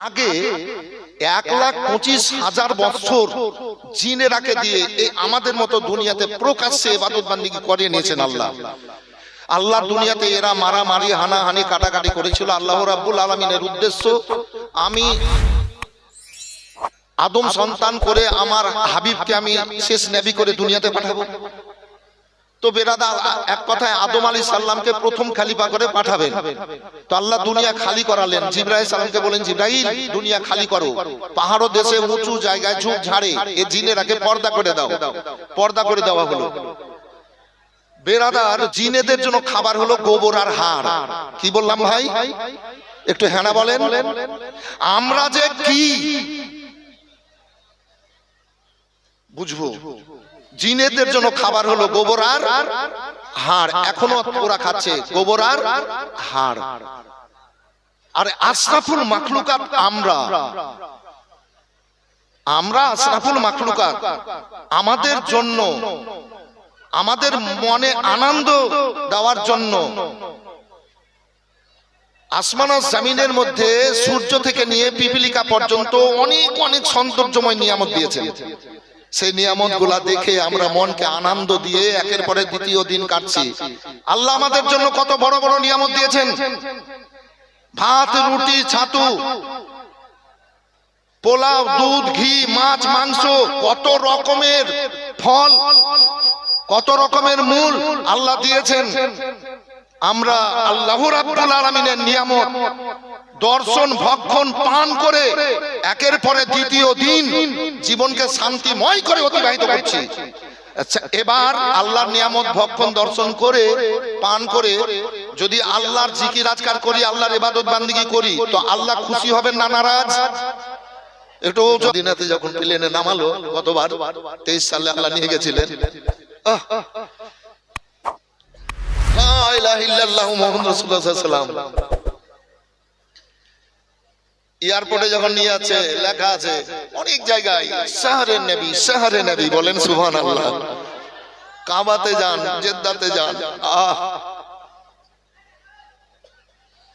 আগে এক লাখ পঁচিশ হাজার বছর জিনে রাখে দিয়ে এই আমাদের মতো দুনিয়াতে প্রকাশ্যে এবাদত বান্দিকে করিয়ে নিয়েছেন আল্লাহ। আল্লাহ। দুনিয়াতে এরা মারামারি হানাহানি কাটাকাটি করেছিল। আল্লাহ রাব্বুল আলমিনের উদ্দেশ্য আমি আদম সন্তান করে আমার হাবিবকে আমি শেষ নেবি করে দুনিয়াতে পাঠাবো। তো বেরাদা এক কথায় আদম আলী সাল্লামকে প্রথম খালিফা করে পাঠাবেন। তো আল্লাহ দুনিয়া খালি করালেন। জিব্রাহিম সালামকে বলেন জিব্রাহিম দুনিয়া খালি করো। পাহাড় দেশে উঁচু জায়গায় ঝুঁক ঝাড়ে। এ জিনের আগে পর্দা করে দাও। পর্দা করে দেওয়া হলো। বেরাদার জিনেদের জন্য খাবার হলো গোবর আর হাড়। কি বললাম ভাই? একটু হ্যাঁ বলেন। আমরা যে কি? বুঝব। জিনেদের জন্য খাবার হলো গোবর আর হাড়। এখনও ওরা খাচ্ছে গোবর আর হাড়। আর আশরাফুল মাখলুকাত আমরা। আমরা আশরাফুল মাখলুকাত। আমাদের জন্য, আমাদের মনে আনন্দ দেওয়ার জন্য। আসমান আর জামিনের মধ্যে সূর্য থেকে নিয়ে পিপিলিকা পর্যন্ত অনেক অনেক সৌন্দর্যময় নিয়ামত দিয়েছেন। সেই নিয়ামতগুলা দেখে আমরা মনকে আনন্দ দিয়ে একের পরে দ্বিতীয় দিন কাটছি। আল্লাহ আমাদের জন্য কত বড় বড় নিয়ামত দিয়েছেন? ভাত রুটি ছাতু পোলাও দুধ ঘি মাছ মাংস কত রকমের ফল কত রকমের মূল আল্লাহ দিয়েছেন। আমরা আল্লাহ রাব্বুল আলামিনের নিয়ামত, দর্শন, ভক্ষণ, পান করে একের পরে দ্বিতীয় দিন জীবনকে শান্তিময় করে অতিবাহিত করছি। আচ্ছা এবার আল্লাহর নিয়ামত, ভক্ষণ, দর্শন করে, পান করে যদি আল্লাহর জিকির আজকার করি, আল্লাহর ইবাদত বান্দিগি করি, তো আল্লাহ খুশি হবেন না নারাজ? একটু দিনাতে যখন প্লেনে নামালো, গতবার তেইশ সালে আল্লাহ নিয়ে গেছিলেন। এয়ারপোর্টে যখন নিয়ে আছে লেখা আছে, অনেক জায়গায়, শহরে নবী শহরে নবী বলেন, সুবহানাল্লাহ। কাবাতে যান, জেদ্দাতে যান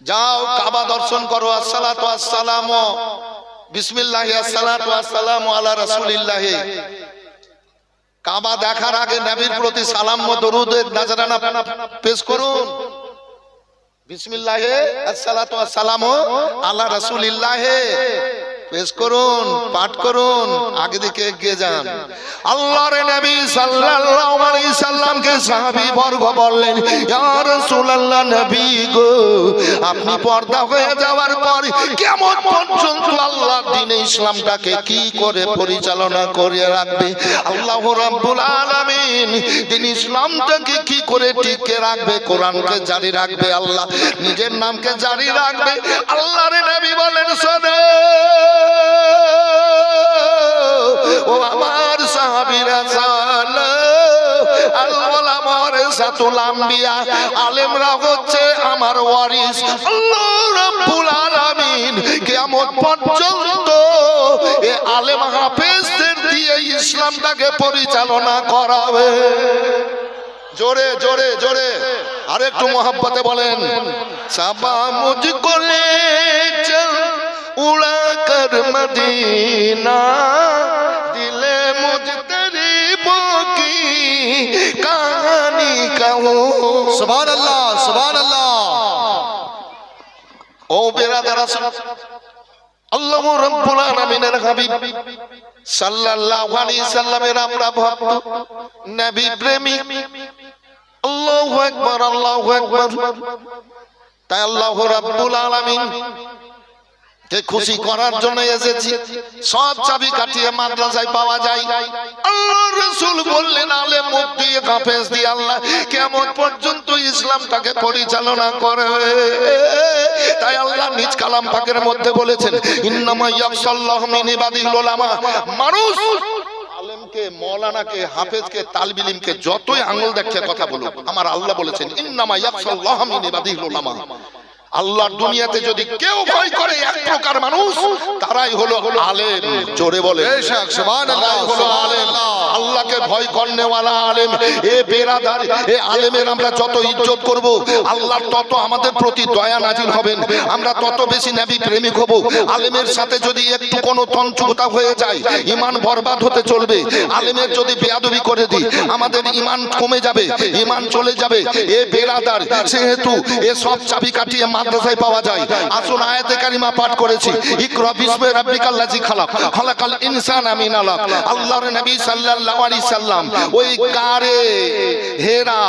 যাও, কাবা দর্শন করো, আসসালাতু আসসালামু, বিসমিল্লাহি, আসসালাতু আসসালামু আলা রাসূলিল্লাহ। কাবা দেখার আগে নবীর প্রতি সালাম ও দরুদের নাজরানা পেশ করুন। বিসমিল্লাহে, আসসালাতু আসসালামু আলা রাসূলিল্লাহে। পেশ করুন, পাঠ করুন, আগে দিকে এগিয়ে যান। আল্লাহর নবী সাল্লাল্লাহু আলাইহি সাল্লামকে সাহাবী বর্গ বললেন, ইয়া রাসূলুল্লাহ নবী গো, আপনি পর্দা হয়ে যাওয়ার পর কেমন পর্যন্ত আল্লাহর দ্বীনে ইসলামটাকে কি করে পরিচালনা করে রাখবে? আল্লাহ রাব্বুল আলামিন তিনি ইসলামটাকে কি করে টিকে রাখবে? কোরআনকে জারি রাখবে আল্লাহ, নিজের নামকে জারি রাখবে? আল্লাহর নবী বলেন শোনো ও আমার সাহাবীরা আম্বিয়া, আলেমরা হচ্ছে আমার এ আলেম দিয়ে ইসলামটাকে পরিচালনা করাবে। জোরে জোরে জোরে আর একটু মোহাব্বতে বলেন, সাবা মুঝকো লে চল উড়া কর মদিনা দিলে মুঝ তেরি কি কহানি कहूं সুবহান আল্লাহ সুবহান আল্লাহ ও বেরাদার আসল আল্লাহ রাব্বুল আলামিনের হাবিব সাল্লাল্লাহু আলাইহি সাল্লামের আমরা ভক্ত নবী প্রেমিক। আল্লাহু আকবার আল্লাহু আকবার। তাই আল্লাহ রাব্বুল আলামিন কে খুশি করার জন্য এসেছি। সব চাবি কাটিয়ে মাদ্রাসায় পাওয়া যায়। আল্লাহ রসুল বললেন আলে মুখ দিয়ে কাফেজ দিয়ে আল্লাহ কেমন পর্যন্ত ইসলামটাকে পরিচালনা করে? তাই আল্লাহ নিজ কালাম পাকের মধ্যে বলেছেন মিন মানুষ আলেমকে মৌলানাকে হাফেজকে তালবিলিমকে যতই আঙুল দেখে কথা বলুক আমার আল্লাহ বলেছেন ইন্নামা ইয়াকশাল্লাহু মিন ইবাদিল উলামা। আল্লাহর দুনিয়াতে যদি কেউ ভয় করে এক প্রকার মানুষ তারাই হলো আলেম। জোরে বলে হলো আলেম। আল্লাহকে ভয় করনেওয়ালা আলেম। এ বেরাদার এ আলেমের আমরা যত ইজ্জত করব আল্লাহর তত আমাদের প্রতি দয়া নাজিল হবেন। আমরা তত বেশি নবী প্রেমিক হব। আলেমের সাথে যদি একটু কোনো তঞ্চুতা হয়ে যায় ইমান বরবাদ হতে চলবে। আলেমের যদি বেয়াদবি করে দিই আমাদের ইমান কমে যাবে ইমান চলে যাবে। এ বেরাদার সেহেতু এ সব চাবি কাটিয়ে মাদ্রাসায় পাওয়া যায়। আসুন আয়াতে কারিমা পাঠ করেছি। ইকরা বিসমি রাব্বিকাল্লাযী খালাক। খালাকাল ইনসানা মিন আলাক আল্লাহর নবী সাল্লাল্লাহু আলাইহি সাল্লাম। ওই কারে হেরা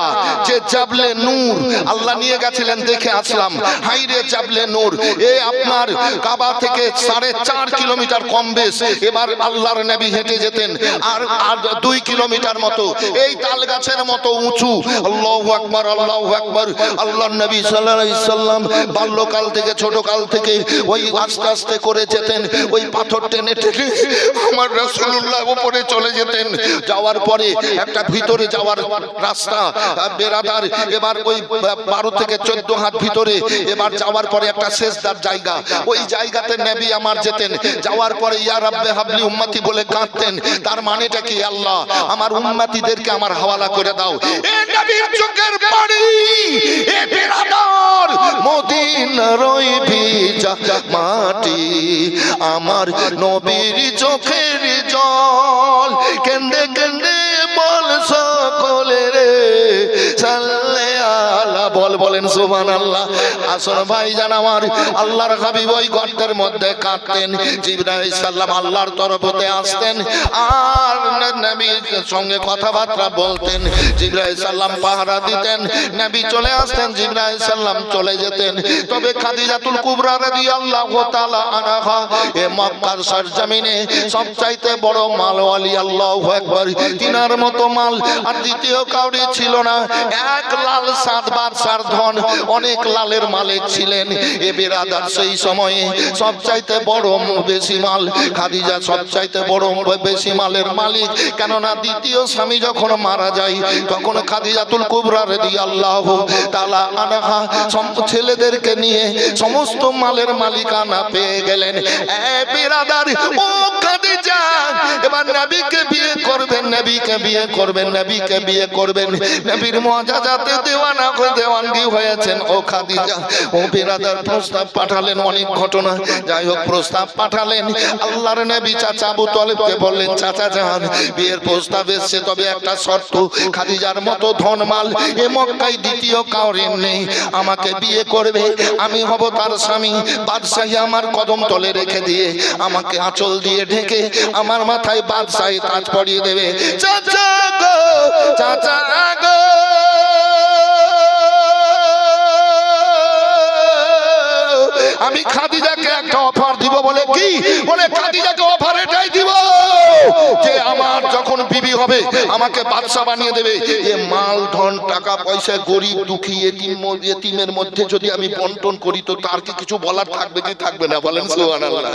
যে জাবলে নূর। আল্লাহ নিয়ে গেছিলেন দেখে আসলাম। হাইরে জাবলে নূর। এ আপনার কাবা থেকে সাড়ে চার কিলোমিটার কম বেশ। এবার আল্লাহর নবী হেঁটে যেতেন। আর আর দুই কিলোমিটার মতো। এই তাল গাছের মতো উঁচু। আল্লাহু আকবার আল্লাহু আকবার। আল্লাহর নবী সাল্লাল্লাহু আলাইহি সাল্লাম বাল্যকাল থেকে ছোট কাল থেকে ওই আস্তে আস্তে করে যেতেন ওই পাথর টেনে টেনে আমার রাসূলুল্লাহ উপরে চলে যেতেন। যাওয়ার পরে একটা ভিতরে যাওয়ার রাস্তা আহ, বেরাদার এবার ওই বারো থেকে চোদ্দ হাত ভিতরে এবার যাওয়ার পরে একটা শেষদার জায়গা। ওই জায়গাতে নেবি আমার যেতেন। যাওয়ার পরে ইয়া রাব্বে হাবলি উম্মতি বলে কাঁদতেন। তার মানেটা কি আল্লাহ? আমার উম্মতিদেরকে আমার হাওয়ালা করে দাও। এ নবীর চোখের পানি এ বেরাদার মদিনার রই ভিজা মাটি আমার নবীর চোখের জল। কেন্দে কেন্দে বল বলেন সুবহান আল্লাহ আসল ভাই জান আমার, আল্লাহর হাবিব ওই গর্তের মধ্যে কাঁদতেন। সাল্লাম আল্লাহর তরফ হতে আসতেন। আর সঙ্গে কথাবার্তা বলতেন। জিবরাইল সাল্লাম পাহারা দিতেন। নবী চলে আসতেন সাল্লাম চলে যেতেন। তবে খাদিজাতুল কুবরা রাদিয়াল্লাহু তাআলা আনহা, এ মক্কার সরজমিনে সবচাইতে বড় মালওয়ালি আল্লাহু আকবার, তিনার মতো মাল। আর দ্বিতীয় কাউরি ছিল না। এক লাল সাত বাদশার ধন অনেক লালের মালিক ছিলেন। এ বেরাদার সেই সময়ে সবচাইতে বড় বেশি মাল, খাদিজা সবচাইতে বড় বেশি মালের মালিক। কেননা দ্বিতীয় স্বামী যখন মারা যায়, তখন খাদিজাতুল কুবরা রাদিয়াল্লাহু তাআলা আনহা সব ছেলেদেরকে নিয়ে সমস্ত মালের মালিকানা পেয়ে গেলেন। এ বিরাদার, ও খাদিজা, এবার বিয়ে করবেন, নবীকে বিয়ে করবেন, নবীকে বিয়ে করবেন। নবীর মজাজাতে দেওয়ানা হয়ে দেওয়ানগি হয়েছেন ও খাদিজা। ও বিরাদার প্রস্তাব পাঠালেন অনেক ঘটনা। যাই হোক প্রস্তাব পাঠালেন। আল্লাহর নবী চাচা আবু তলেবকে বললেন চাচা জান বিয়ের প্রস্তাব এসছে তবে একটা শর্ত। খাদিজার মতো ধনমাল এ মক্কায় দ্বিতীয় কাউরিন নেই। আমাকে বিয়ে করবে আমি হব তার স্বামী। বাদশাহী আমার কদম তলে রেখে দিয়ে আমাকে আঁচল দিয়ে ঢেকে আমার মাথায় বাদশাহী তাজ পরিয়ে দেবে। চাচা গো চাচা গো। আমি খাদিজাকে একটা অফার দিব বলে কি? বলে খাদিজাকে অফার এটাই দিব। যে আমার যখন বিবি হবে, আমাকে বাদশা বানিয়ে দেবে। এ মাল, ধন, টাকা, পয়সা, গরিব, দুঃখী, এতিম এতিমের মধ্যে যদি আমি বন্টন করি, তো তার কি কিছু বলার থাকবে কি থাকবে না? বলেন, সুবহানাল্লাহ।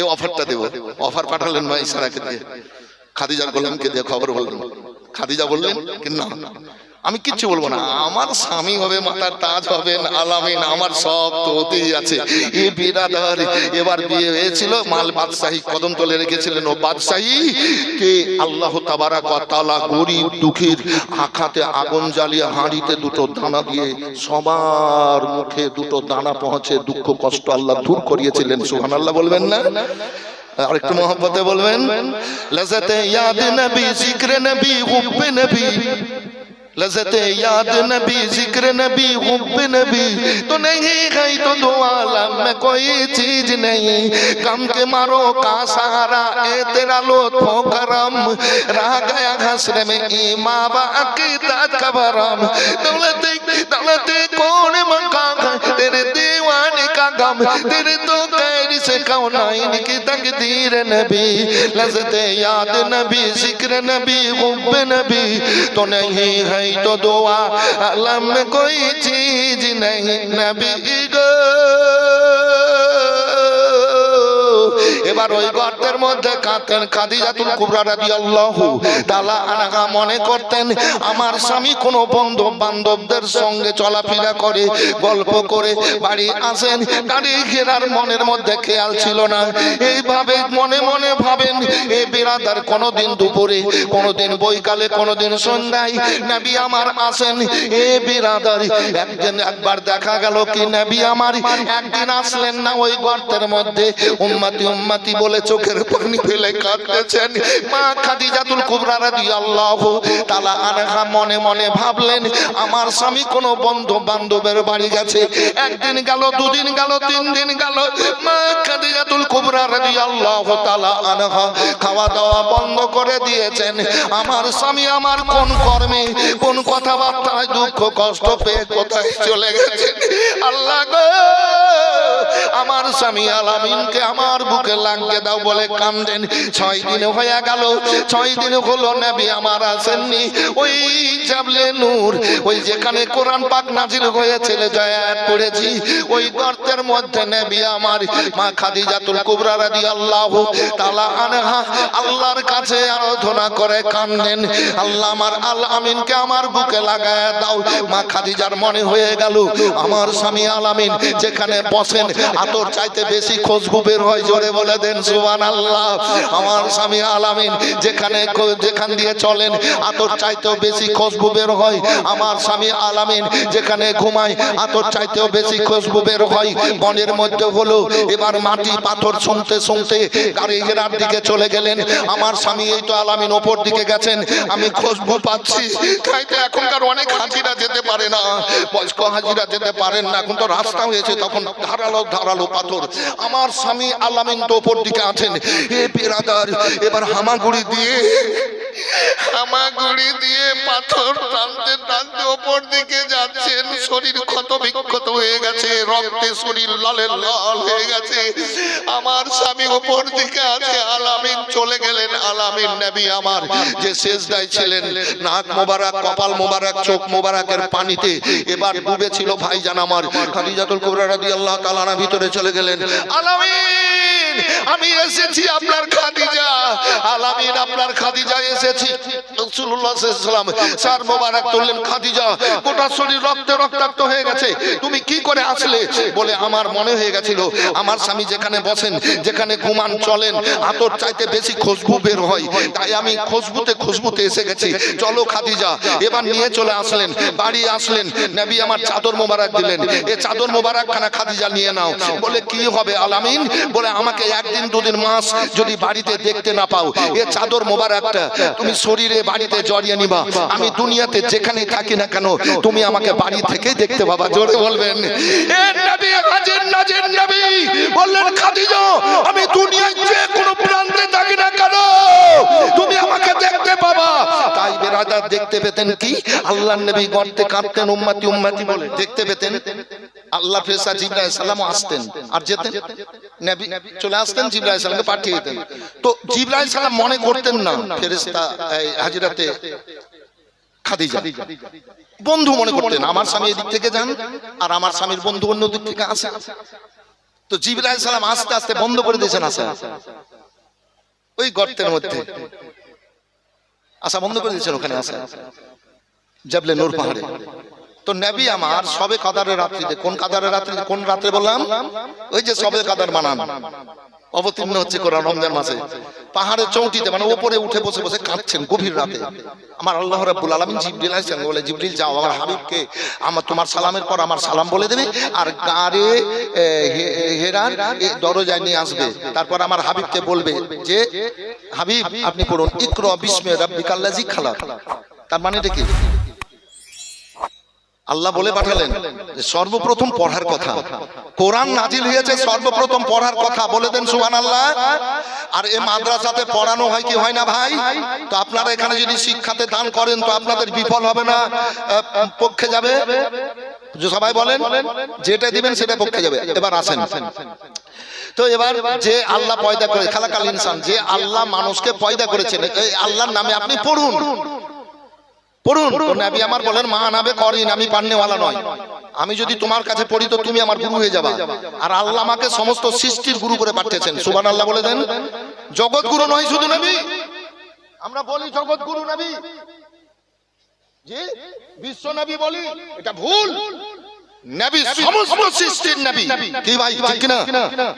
এই অফারটা দেব। অফার পাঠালেন মা ইসারাকে দিয়ে। খাদিজার গোলামকে দিয়ে খবর বললেন। খাদিজা বললেন কি, না আমি কিচ্ছু বলব না। আমার স্বামী হবে মাতার তাজ হবেন আলামিন আমার সব তো হতেই আছে। এ বিরাদার এবার বিয়ে হয়েছিল মাল বাদশাহী কদম তলে রেখেছিলেন। ও বাদশাহী কে আল্লাহ তাবারাক ওয়া তাআলা গরিব দুঃখীর আখাতে আগুন জ্বালিয়ে হাঁড়িতে দুটো দানা দিয়ে সবার মুখে দুটো দানা পৌঁছে দুঃখ কষ্ট আল্লাহ দূর করিয়েছিলেন। সুবহানাল্লাহ বলবেন না? আরেকটু মোহব্বতে বলবেন? লজতে ইয়াদ নবী জিক্র নবী হুব্ব নবী। लजत याद नबी ज़िक्र नबी हुब नबी। तो नहीं गई तो दो आलम में कोई चीज़ नहीं। गम के मारो का सहारा ए तेरा लुत्फो करम। रह गया हसर में ईमा बाकीदात का भरम। दौलत दौलत कौन मंगा तेरे दीवाने का गम। तेरे तो कैर से कौनाइन की तकदीर नबी। लजत याद नबी ज़िक्र नबी हुब नबी। तो नहीं है নাই তো দোয়া আলম কই চিজ নাই নবী গো। এবার ওই গর্তের মধ্যে কাঁদতেন খাদিজাতুল কুবরা রাদিয়াল্লাহু তাআলা আনহা মনে করতেন, আমার স্বামী কোনো বন্ধু বান্ধবদের সঙ্গে চলাফেরা করে, গল্প করে, বাড়ি আসেন। গাড়ি ঘেরার মনের মধ্যে খেয়াল ছিল না। এইভাবে মনে মনে ভাবেন, এ বিরাদার কোনোদিন দুপুরে, কোনোদিন বৈকালে, কোনোদিন সন্ধ্যায় নবী আমার আসেন। এ বিরাদার একদিন একবার দেখা গেল কি নবী আমার? একদিন আসলেন না ওই গর্তের মধ্যে? উম্মতি উম্মতি বলে চোখের পানি ফেলে কাঁদতেছেন। মা খাদিজাতুল কুবরা রাদিয়াল্লাহু তাআলা আনহা মনে মনে ভাবলেন, আমার স্বামী কোনো বন্ধু বান্ধবের বাড়ি গেছে। একদিন গেল, দুদিন গেল, তিন দিন গেল। মা খাদিজাতুল কুবরা রাদিয়াল্লাহু তাআলা আনহা খাওয়া দাওয়া বন্ধ করে দিয়েছেন। আমার স্বামী আমার কোন কর্মে, কোন কথাবার্তায় দুঃখ, কষ্ট পেয়ে কোথায় চলে গেছে? আল্লাহ গো, আমার স্বামী আলামিনকে আমার বুকে লাগিয়ে দাও বলে কান্দেন। ছয় দিন হয়ে গেল, ছয় দিন হলো নবী আমার আসেননি। ওই জাবলে নূর, ওই যেখানে কোরআন পাক নাজিল হয়েছিল জয়াত পড়েছি, ওই গর্তের মধ্যে নবী আমার, মা খাদিজাতুল কুবরা রাদিয়াল্লাহু তাআলা আনহা আল্লাহর কাছে আরাধনা করে কান্দেন। আল্লাহ আমার আল আমিনকে আমার বুকে লাগায় দাও। মা খাদিজার মনে হয়ে গেল, আমার স্বামী আল আমিন যেখানে বসেন, আতর চাইতে বেশি খুশবু বের হয়, জোরে বলে দেন সুবান আল্লাহ আমার স্বামী আলামিন যেখানে যেখান দিয়ে চলেন, আতর চাইতেও বেশি খুশবু বের হয়। আমার স্বামী আলামিন যেখানে ঘুমায়, আতর চাইতেও বেশি খুশবু বের হয়। বনের মধ্যে হলো, এবার মাটি পাথর শুনতে শুনতে গাড়ি ঘেরার দিকে চলে গেলেন। আমার স্বামী এই তো আলামিন ওপর দিকে গেছেন। আমি খুশবু পাচ্ছি। তাই তো এখনকার অনেক হাজিরা যেতে পারে না। বয়স্ক হাজিরা যেতে পারেন না। এখন তো রাস্তা হয়েছে, তখন ধারালো ধারালো পাথর। আমার স্বামী আলামিন তো ওপর দিকে আছেন। এ পেরাদার এবার হামাগুড়ি দিয়ে হামাগুড়ি দিয়ে পাথর টানতে টানতে ওপর দিকে যাচ্ছেন। শরীর ক্ষত বিক্ষত হয়ে গেছে, রক্তে শরীর লালে হয়ে গেছে। আমার স্বামী ওপর দিকে আছে, আলামিন চলে গেলেন। আলামিন আমার যে ছিলেন, নাক মোবারক, কপাল মোবারক, চোখ মোবারকের পানিতে এবার ডুবেছিল ভাইজান আমার। খাদিজাতুল কুবরা রাদিয়াল্লাহু তাআলা ভিতরে চলে গেলেন। আলামিন, আমি এসেছি আপনার খাদিজা। আলামিন আপনার খাদিজা এসেছি স্যার মোবারক তুললেন, খাদিজা, গোটা শরীর রক্তে রক্তাক্ত হয়ে গেছে। তুমি কি করে আসলে? বলে, আমার মনে হয়ে গেছিল, আমার স্বামী যেখানে বসেন, যেখানে ঘুমান, চলেন, আতর চাইতে বেশি খুশবু বের হয়। তাই আমি খুশবুতে খুশবুতে এসে গেছি। চলো, খাদিজা, এবার নিয়ে চলে আসলেন, বাড়ি আসলেন। নবী আমার চাদর মোবারক দিলেন, এ চাদর মোবারক খানা খাদিজা নিয়ে নাও। বলে, কি হবে আলামিন? বলে, আমাকে একদিন, দুদিন, মাস যদি বাড়িতে দেখতে না পাও, এ চাদর মোবারকটা তুমি শরীরে, বাড়িতে জড়িয়ে নিবা। আমি দুনিয়াতে যেখানে থাকি না কেন, তুমি আমাকে বাড়ি থেকে দেখতে পাবা। জোরে বলবেন। বললেন আমি দুনিয়ায় যে কোনো প্রান্তে থাকি না কেন, তুমি আমাকে দেখতে পাবা। তাই দেখতে পেতেন কি? আল্লাহর নবী গর্তে উম্মতি উম্মতি বলে। দেখতে পেতেন, আল্লাহ ফেরেশতা জিবরাইল সালাম আসতেন আর যেতেন। চলে আসতেন, জিবরাইল সালামকে পাঠিয়ে দিতেন। তো জিবরাইল সালাম মনে করতেন না, ফেরেশতা এই হাজিরাতে খাদিজা। বন্ধু মনে করতেন, আমার স্বামী এদিক থেকে যান, আর আমার স্বামীর বন্ধু অন্য দিক থেকে আসে তো জিবরাইল সালাম আস্তে আস্তে বন্ধ করে দিয়েছেন আসা ওই গর্তের মধ্যে। আসা বন্ধ করে দিয়েছেন, ওখানে আসা জাবলে নূর পাহাড়ে। তো নবী আমার সবে কাদারের রাত্রিতে, কোন কাদারের রাত্রিতে কোন রাত্রে বললাম? ওই যে সবে কাদার বানান। অবতীর্ণ হচ্ছে কোরআন রমজান মাসে। পাহাড়ের চৌটিতে মানে উপরে উঠে বসে বসে কাঁদছেন গভীর রাতে। আমার আল্লাহ রাব্বুল আলামিন জিবরিল আছেন বলে, জিবরিল, যাও আমার হাবিবকে আমার তোমার সালামের পর আমার সালাম বলে দেবে আর গাড়ে হেরার দরজায় নিয়ে আসবে। তারপর আমার হাবিবকে বলবে যে, হাবিব, আপনি পড়ুন, ইকরা বিস্মে রাব্বিকাল্লাজি খালাক। তার মানে এটা কি? আল্লাহ বলে পাঠালেন সর্বপ্রথম পড়ার কথা। কোরআন নাজিল হয়েছে সর্বপ্রথম পড়ার কথা। বলে দেন সুহান আল্লাহ আর এই মাদ্রাসাতে পড়ানো হয় কি হয় না ভাই? তো আপনারা এখানে যদি শিক্ষাতে দান করেন তো আপনাদের বিফল হবে না? পক্ষে যাবে? সবাই বলেন যেটা দিবেন সেটা পক্ষে যাবে। এবার আসেন। তো এবার যে আল্লাহ পয়দা করে খালাকাল ইনসান যে আল্লাহ মানুষকে পয়দা করেছেন এই আল্লাহর নামে আপনি পড়ুন। পড়ুন। নবী আমার বলেন মা নাবে করিন আমি পান্নেওয়ালা নয়। আমি যদি তোমার কাছে পড়ি তো তুমি আমার গুরু হয়ে যাবে। আর আল্লাহ আমাকে সমস্ত সৃষ্টির গুরু করে পাঠিয়েছেন। সুবান আল্লাহ বলে দেন জগৎ গুরু নয় শুধু নবী। আমরা বলি জগৎ গুরু নবী। জি বিশ্ব নবী বলি এটা ভুল। নবী সমস্ত সৃষ্টির নবী। কি ভাই ঠিক কিনা?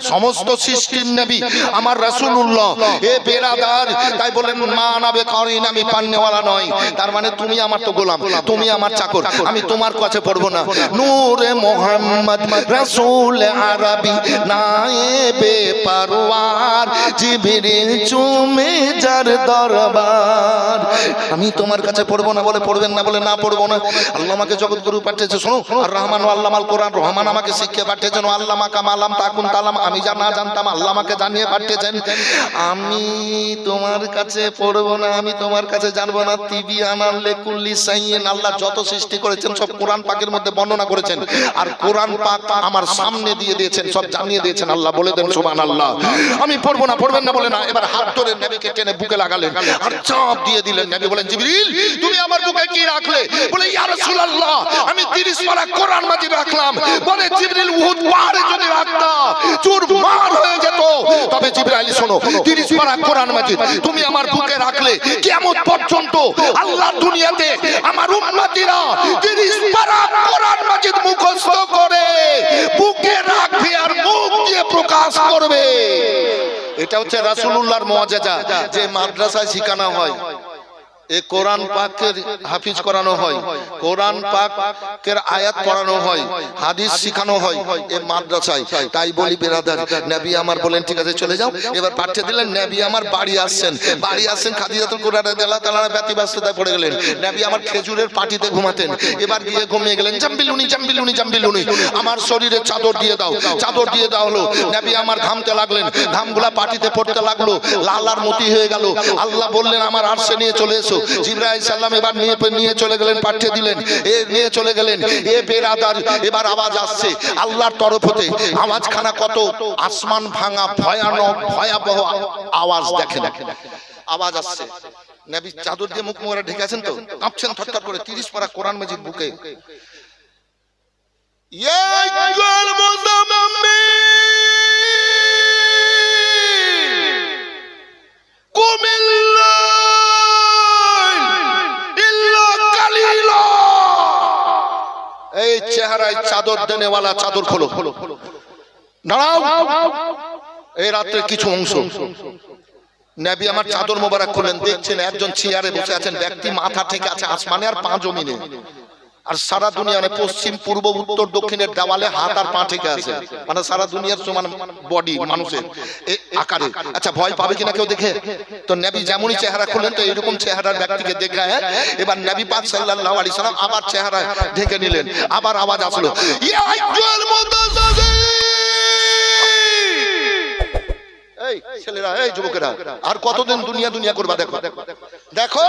সমস্ত সৃষ্টির নবী। আমার রাসূলুল্লাহ। এ বেরাদার। তাই বলেন মা নাবে করিন আমি পান্নেওয়ালা নয়। তার মানে তুমি আমার তো গোলাম। তুমি আমার চাকর। আমি তোমার কাছে পড়ব না। নূরে মোহাম্মদ রাসূল আরবি নায়েবে পারওয়ার জিবরিল চুমে যার দরবার। আমি তোমার কাছে পড়ব না বলে পড়বেন না বলে না পড়ব না। আল্লাহ আমাকে জগৎগুরু পাঠিয়েছে। শোনো আর রহমান ও আল্লাহ আল কোরআন, রহমান আমাকে শিখিয়ে পাঠিয়েছেন, ও আল্লাহ মাকাম আলাম তাকুন তালাম, আমি যা না জানতাম জানিয়ে পাঠিয়েছেন। আমি তোমার কাছে পড়ব না, আমি তোমার কাছে জানব না লেকুল্লি সাইয়েন, আল্লাহ যত সৃষ্টি করেছেন, সব কোরআন পাকের মধ্যে বর্ণনা করেছেন। আর কোরআন পাক আমার সামনে দিয়ে দিয়েছেন, সব জানিয়ে দিয়েছেন, আল্লাহ বলে দেন সুবহান আল্লাহ আমি পড়ব না, পড়বেন না বলে না, এবার হাত ধরে নবীকে টেনে বুকে লাগালেন, আর চাপ দিয়ে দিলেন বলেন, জিবরিল, তুমি আমার বুকে কি রাখলে? বলে, ইয়া রাসূলুল্লাহ, আমি 30 পারা কোরআন মাজিদ রাখলাম। জিবরিল উহুদ রাখতাম চুরমার হয়ে যেত। তবে জিবরাইল, শোনো 30 পারা কোরআন মাজিদ, তুমি আমার বুকে রাখলে পর্যন্ত আল্লাহ দুনিয়াতে আমার উম্মতিরা 30 পারা কোরআন মাজিদ মুখস্থ করে বুকে রাখবে আর মুখ দিয়ে প্রকাশ করবে। এটা হচ্ছে রাসূলুল্লাহর মুআজিজা যে মাদ্রাসায় শেখানো হয়। কোরআন পাকের হাফিজ করানো হয়, কোরআন পাকের আয়াত পড়ানো হয়, হাদিস হয় এ মাদ্রাসায়। তাই বলি বেরাদার আমার বলেন, ঠিক আছে, চলে যাও। এবার পাঠিয়ে দিলেন আমার বাড়ি আসছেন। বাড়ি আসছেন কুরআনে ব্যতি ব্যস্ততায় পড়ে গেলেন। আমার খেজুরের পাটিতে ঘুমাতেন। এবার গিয়ে ঘুমিয়ে গেলেন, জাম্বিলুনি জাম্বিলুনি জাম্বিলুনি, আমার শরীরে চাদর দিয়ে দাও, চাদর দিয়ে দাও হলো। নবী আমার ঘামতে লাগলেন, ঘামগুলা পাটিতে পড়তে লাগল লালার মতি হয়ে গেল। আল্লাহ বললেন, আমার আরশে নিয়ে চলে এসো। জিব্রাইল সাল্লাম এবার নিয়ে নিয়ে চলে গেলেন, পাঠিয়ে দিলেন। এ নিয়ে চলে গেলেন। এ বেরাদার এবার আওয়াজ আসছে আল্লাহর তরফ হতে। আওয়াজখানা কত আসমান ভাঙা, ভয়ানক, ভয়াবহ আওয়াজ দেখেন। আওয়াজ আসছে। চাদর দিয়ে মুখ মোড়া ঢেকে আছেন তো? কাঁপছেন থরথর করে। তিরিশ পারা কোরআন মাজিদ বুকে। চাদর দেনেওয়ালা চাদর খোলো। দাঁড়াও। এই রাত্রে কিছু অংশ। নবী আমার চাদর মোবারক করলেন দেখছেন একজন চেয়ারে বসে আছেন, ব্যক্তি মাথা ঠিক আছে, আসমানে আর পাঁচ জমিনে। আর সারা দুনিয়া মানে পশ্চিম, পূর্ব, উত্তর, দক্ষিণের দেওয়ালে হাত আর পা থেকে আছে। মানে সারা দুনিয়ার সমান বডি মানুষের আকারে। আচ্ছা ভয় পাবে কিনা কেউ দেখে? তো নবী যেমনই চেহারা খুললেন, তো এরকম চেহারার ব্যক্তিকে দেখে হ্যাঁ? এবার নবী পাক সাল্লাল্লাহু আলাইহি সাল্লাম আবার চেহারা ঢেকে নিলেন, আবার আওয়াজ আসলো। ইয়া আইয়ুহাল মুতাসাদ্দিন এই, ছেলেরা, এই যুবকেরা, আর কতদিন দুনিয়া দুনিয়া করবা দেখো। দেখো!